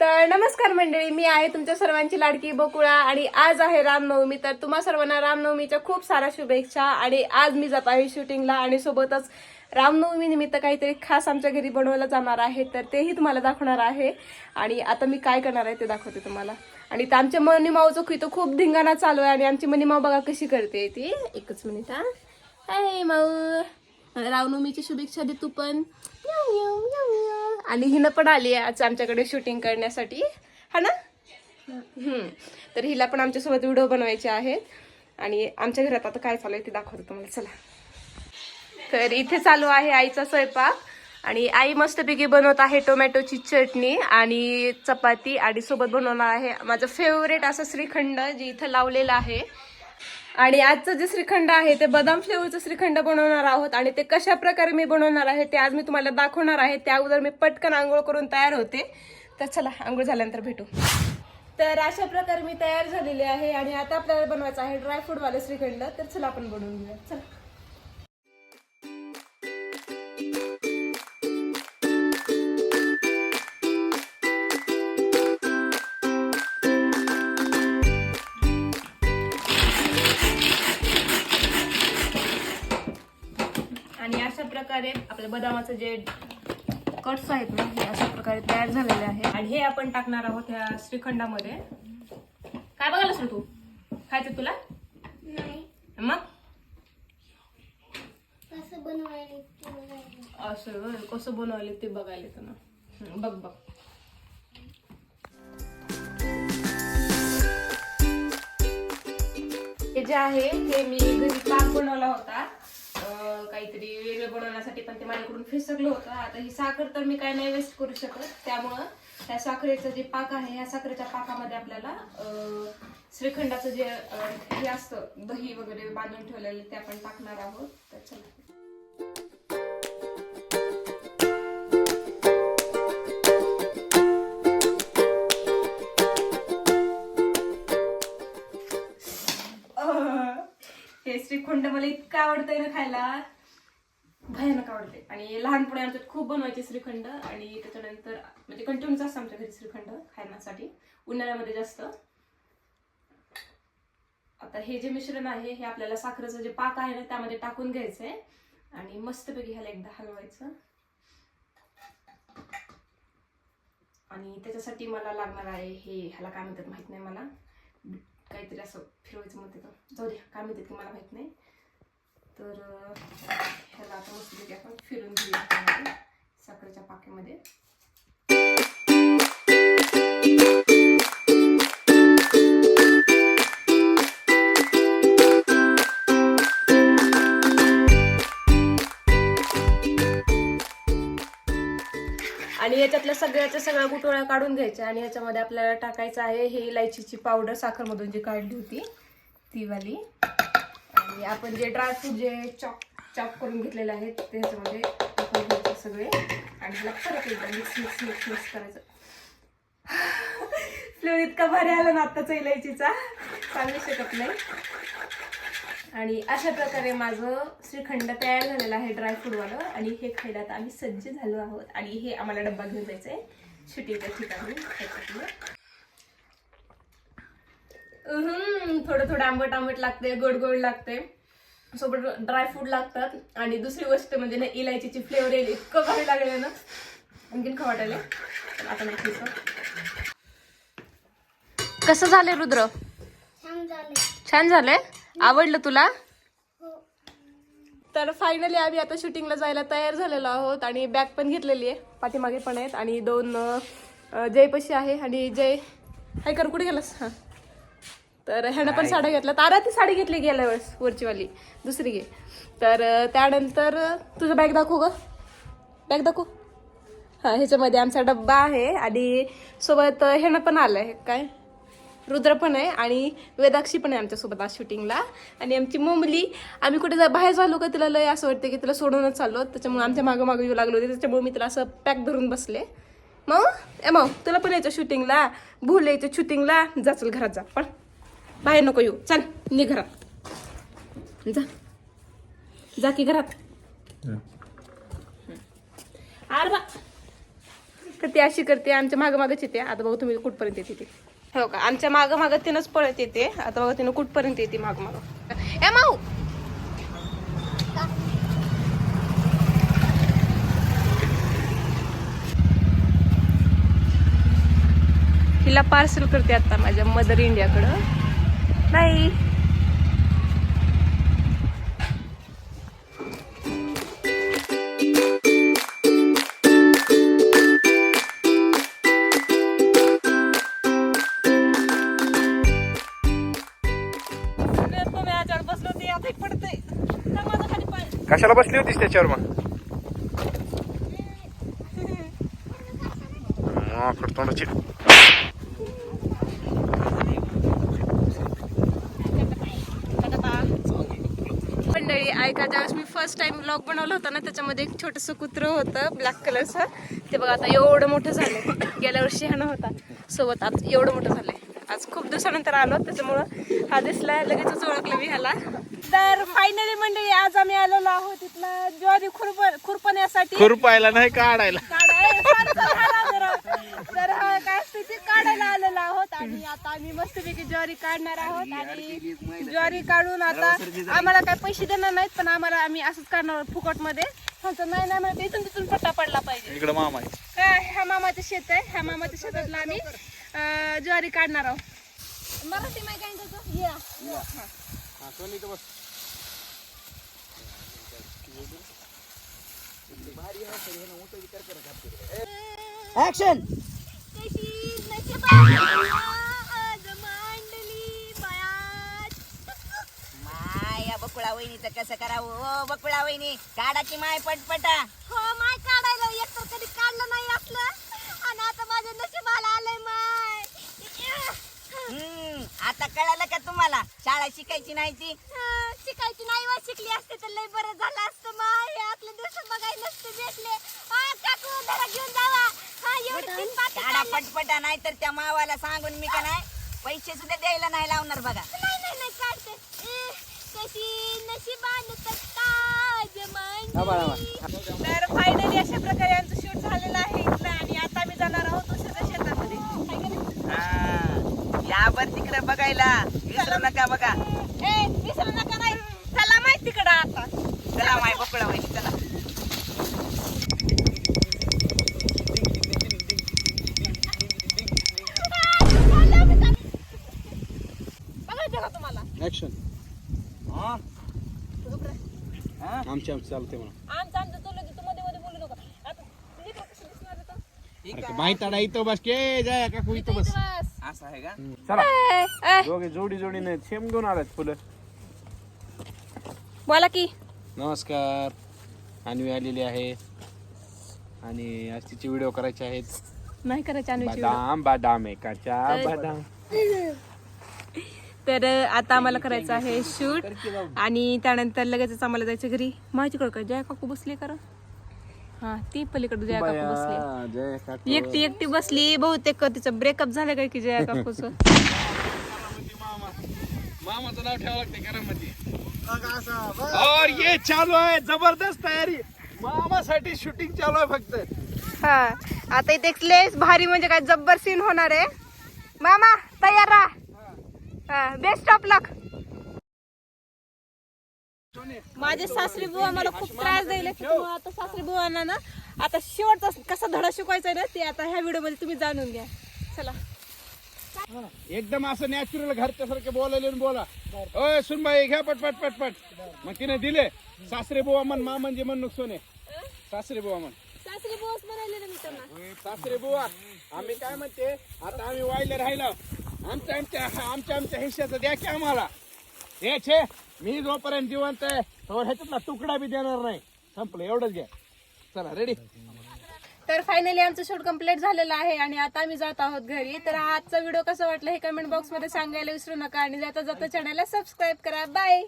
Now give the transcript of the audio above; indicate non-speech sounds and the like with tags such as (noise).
तर नमस्कार मंडळी मी आहे तुमच्या सर्वांची लाडकी बकुळा आणि आज आहे रामनवमी तर तुम्हा सर्वांना रामनवमीच्या खूप साऱ्या शुभेच्छा आणि आज मी जात आहे शूटिंगला आणि सोबतच रामनवमी निमित्त काहीतरी खास आमच्या घरी बनवलं जाणार आहे तर तेही तुम्हाला दाखवणार आहे. आणि आता मी काय करणार आहे ते दाखवते तुम्हाला. आणि तर आमच्या मनीमाऊचं तो खूप धिंगाणा चालू आहे आणि आमची मनीमाऊ बघा कशी करते ती. एकच मिनिट हा. हाय माऊ. रावनवमीची शुभेच्छा दे तू पण आणि हिनं पण आली आहे आज आमच्याकडे शूटिंग करण्यासाठी. हा ना? तर हिला पण आमच्यासोबत व्हिडिओ बनवायचे आहेत. आणि आमच्या घरात आता काय चालू आहे ते दाखवतो तुम्हाला. चला. तर इथे चालू आहे आईचा स्वयंपाक. आणि आई मस्तपैकी बनवत आहे टोमॅटोची चटणी आणि चपाती. आणि सोबत बनवणार आहे माझं फेवरेट असं श्रीखंड जे इथं लावलेलं आहे. आणि आजचं जे श्रीखंड आहे ते बदाम फ्लेवरचं श्रीखंड बनवणार आहोत आणि ते कशा प्रकारे मी बनवणार आहे ते आज मी तुम्हाला दाखवणार आहे. त्या अगोदर मी पटकन आंघोळ करून तयार होते. तर चला आंघोळ झाल्यानंतर भेटू. तर अशा प्रकारे मी तयार झालेली आहे आणि आता आपल्याला बनवायचं आहे ड्रायफ्रूटवाले श्रीखंड. तर चला आपण बनवून घेऊया चला. प्रकारे आपल्या बदामाचं जे कट्स आहेत ना हे अशा प्रकारे तयार झालेले आहे. आणि हे आपण टाकणार आहोत ह्या श्रीखंडामध्ये. काय बघायला सर तू? खायचं तुला? नाही. मग? कसं बनवायला. असं. कसं बनवले ते बघायला येतं ना. बघ बघ. हे जे आहे हे मी घरी पाक बनवला होता. काहीतरी वेगळं बनवण्यासाठी पण ते माझ्याकडून फिसकलं होतं. आता ही साखर तर मी काय नाही वेस्ट करू शकत. त्यामुळं त्या साखरेचं जे पाक आहे ह्या साखरेच्या पाकामध्ये आपल्याला श्रीखंडाचं जे हे असतं दही वगैरे बांधून ठेवलेलं ते आपण टाकणार आहोत. तर हे श्रीखंड मला इतकं आवडतंय ना खायला. भयानक आवडते. आणि लहानपणी आमच्यात खूप बनवायचे श्रीखंड आणि त्याच्यानंतर म्हणजे कंटिन्यूच असतं आमच्या घरी श्रीखंड खाण्यासाठी उन्हाळ्यामध्ये जास्त. आता हे जे मिश्रण आहे हे आपल्याला साखरेचं जे पाक आहे ना त्यामध्ये टाकून घ्यायचंय. आणि मस्तपैकी ह्याला एकदा हलवायचं. आणि त्याच्यासाठी मला लागणार आहे हे ह्याला काय म्हणतात माहीत नाही मला. काहीतरी असं फिरवायचं म्हणते तर जाऊ दे काय म्हणतात की मला माहीत नाही. तर ह्याला आता मस्तपैकी आपण. फिरून घेऊया साखरेच्या पाकेमध्ये आणि याच्यातल्या सगळ्याच्या सगळ्या गुटोळ्या काढून घ्यायच्या. आणि याच्यामध्ये आपल्याला टाकायचं आहे हे इलायचीची पावडर साखरमधून जी काढली होती ती वाली. आणि आपण जे ड्रायफ्रूट जे चॉप चॉप करून घेतलेले आहेत त्याच्यामध्ये म्हणजे आपण घ्यायचे सगळे. आणि ह्याला परत एकदा मिक्स मिक्स मिक्स मिक्स करायचं. फ्लेवर इतका भारी आला ना आत्ताचा इलायचीचा. सांगू शकत नाही. आणि अशा प्रकारे माझं श्रीखंड तयार झालेलं आहे ड्रायफ्रूटवालं आणि हे खायला आता आम्ही सज्ज झालो आहोत. आणि हे आम्हाला डब्बा घेऊन जायचं आहे शूटिंगच्या ठिकाणी. थोडं थोडं आंबट आंबट लागते गोड गोड लागते. सोबत ड्रायफ्रूट लागतात. आणि दुसरी गोष्ट म्हणजे ना इलायचीची फ्लेवर येईल इतकं भारी लागले ना. आणखीन खा वाटायला आता नाही. कसं झालंय रुद्र? छान झाले छान झालंय? आवडलं तुला? हो. तर फायनली आम्ही आता शूटिंगला जायला तयार झालेलो आहोत आणि बॅग पण घेतलेली आहे. पाठीमागे पण आहेत. आणि दोन जयपशी आहे. आणि जय हाय कर कुठे गेलास? हां. तर ह्यानं पण साड्या घेतल्या. तारा ती साडी घेतली गेल्या वेळेस वरचीवाली. दुसरी घे. तर त्यानंतर तुझं बॅग दाखव ग. बॅग दाखव. हां ह्याच्यामध्ये आमचा डब्बा आहे आणि सोबत ह्यानं पण आलं आहे काय? रुद्र पण आहे आणि वेदाक्षी पण आहे आमच्यासोबत आज शूटिंगला. आणि आमची मुमली आम्ही कुठे जा बाहेर झालो का तिला लय असं वाटतं की तिला सोडूनच चाललो. त्याच्यामुळे आमच्या मागं मागं येऊ लागलो होते. त्याच्यामुळे मी तिला असं पॅक धरून बसले. मग? ए मग तुला पण यायचं शूटिंगला भूल यायचं शूटिंगला जा चल घरात जा. पण बाहेर नको येऊ. चल नि घरात. जा. जा की घरात. अरे बा तर ती अशी करते आमच्या मागं मागच येते. आता बघू तुम्ही कुठपर्यंत येते ती. हो का? आमच्या मागं मागं तिनंच पळत येते. आता बघा तिनं कुठपर्यंत येते मागं मागं ए माऊ! हिला पार्सल करते आता माझ्या मदर इंडियाकडं नाही बसलो ते आता पडतंय. माझा खाली पाय. कशाला बसली होतीस त्याच्यावर मग? (laughs) तोंडाची ऐका ज्यावेळेस मी फर्स्ट टाइम ब्लॉग बनवला होता ना त्याच्यामध्ये एक छोटस कुत्र होतं ब्लॅक कलरचं ते बघा आता एवढं मोठं झालंय. गेल्या वर्षी हा होता सोबत आज एवढं मोठं झालंय. आज खूप दिवसानंतर आलो त्याच्यामुळं हा दिसला लगेचच ओळखलं मी ह्याला. तर फायनली मंडळी आज आम्ही आलेलो आहोत इथला ज्वारी खुरप खुरपण्यासाठी. खुरपायला नाही काढायला. काढाय- फार तर झाला हा काय असते ते काढायला आलेलो आहोत. आणि आता आम्ही मस्तपैकी ज्वारी काढणार आहोत आणि ज्वारी काढून आता आम्हाला काय पैसे देणार नाहीत पण आम्हाला आम्ही असंच काढणार आहोत फुकटमध्ये नाही नाही मला इथून तिथून पट्टा पडला पाहिजे. इकडे मामा आहे. काय ह्या मामाचं शेत आहे ह्या मामाच्या शेतातला आम्ही अं, ज्वारी काढणार आहोत. मराठी माहिती आहे का तुझं? या. कशी? नशिबाला बकुळा वहिनीचं कसं करावं? ओ बकुळा वहिनी काढाची माय पटपटा. हो माय काढायला एक तर कधी काढलं नाही असलं. आणि आता माझ्या नशिबाला आलंय माय. हम्म आता कळालं का तुम्हाला? शाळा शिकायची नाही ती? शिकायची नाही वा शिकली असते तर लय बरं झालं असतं माय. हे आपले दिवस बघायला नसते भेटले. आ, काकू जरा घेऊन जावा. हा एवढी तीन काढा पटपटा नाही तर त्या मावाला सांगून मी का नाही? पैसे सुद्धा द्यायला नाही लावणार बघा. नाही नाही नाही ए, कशी नशिबान ताज मांडली तर फायनली अशा प्रकारे आमचं शूट झालेलं आहे इथलं आणि आता आम्ही जाणार आहोत दुसऱ्या शेतामध्ये? हा, या बर तिकडे बघायला. विसरू नका बघा. ए विसरू नका नाही चला माहिती तिकडं आता चला माय बकुळा वहिनी चला बघायचं का तुम्हाला ऍक्शन आमच्या आमचं चालते म्हणा. आमचं आमचं चालू तू मध्ये मध्ये बोलू नका. आता लेकरं कसं दिसणार आता? अरे माहीत आहे इथं बस के जाय काकू इथं बस. बस. असं आहे का? चला. ए, ए, दोघे जोडी जोडीने सेम घेऊन आलात फुलं. बोला की. नमस्कार. अन्वी आलेली आहे. आणि आज तिचे व्हिडिओ करायचे आहेत. नाही करायचं अनुची बदाम बदाम एकाच्या बदाम. (laughs) तर आता आम्हाला करायचं आहे शूट. आणि त्यानंतर लगेचच आम्हाला जायचं घरी. माझ्याकडे काय जया काकू बसली करा हा ती पलीकडे जया काकू बसली. बया, जय काकू. एकटी एकटी बसली. बहुतेक तिचं ब्रेकअप झालं काय की जया काकूच? (laughs) मामाचं नाव ठेवावं लागते करामध्ये और ये चालू आहे जबरदस्त तयारी. मामासाठी शूटिंग चालू आहे फक्त. हा आता इथे लेस भारी म्हणजे काय जब्बर सीन होणार आहे. मामा तयार राहा. बेस्ट ऑफ लक माझे सासरी बुवा मला खूप त्रास द्यायला त्याच्यामुळे आता सासरी बुवांना ना आता शेवटचा कसा धडा शिकवायचा आहे ना ते आता ह्या व्हिडिओमध्ये तुम्ही जाणून घ्या. चला. एकदम असं नॅचरल घरच्या सारखे बोलायला बोला. ओय सुनबाई घ्या पट पट पट पट मग तिने दिले. सासरे बुवा म्हण मा म्हणजे म्हण सोने सासरे बुवा म्हण. सासरी बुवाच म्हणाले ना मी त्यांना. सासरे बुवा आम्ही काय म्हणते आता आम्ही वायले राहिलो. आमच्या आमच्या आमच्या आमच्या हिश्श्याचं द्या की आम्हाला. हे छे मी जोपर्यंत जिवंत आहे तो ह्याच्यातला तुकडा बी देणार नाही. संपलं एवढंच घ्या. चला रेडी तर फायनली आमचं शूट कंप्लीट झालेलं आहे आणि आता आम्ही जात आहोत घरी. तर हा आजचा व्हिडिओ कसा वाटला हे कमेंट बॉक्समध्ये सांगायला विसरू नका आणि जाता जाता चॅनलला सबस्क्राईब करा. बाय.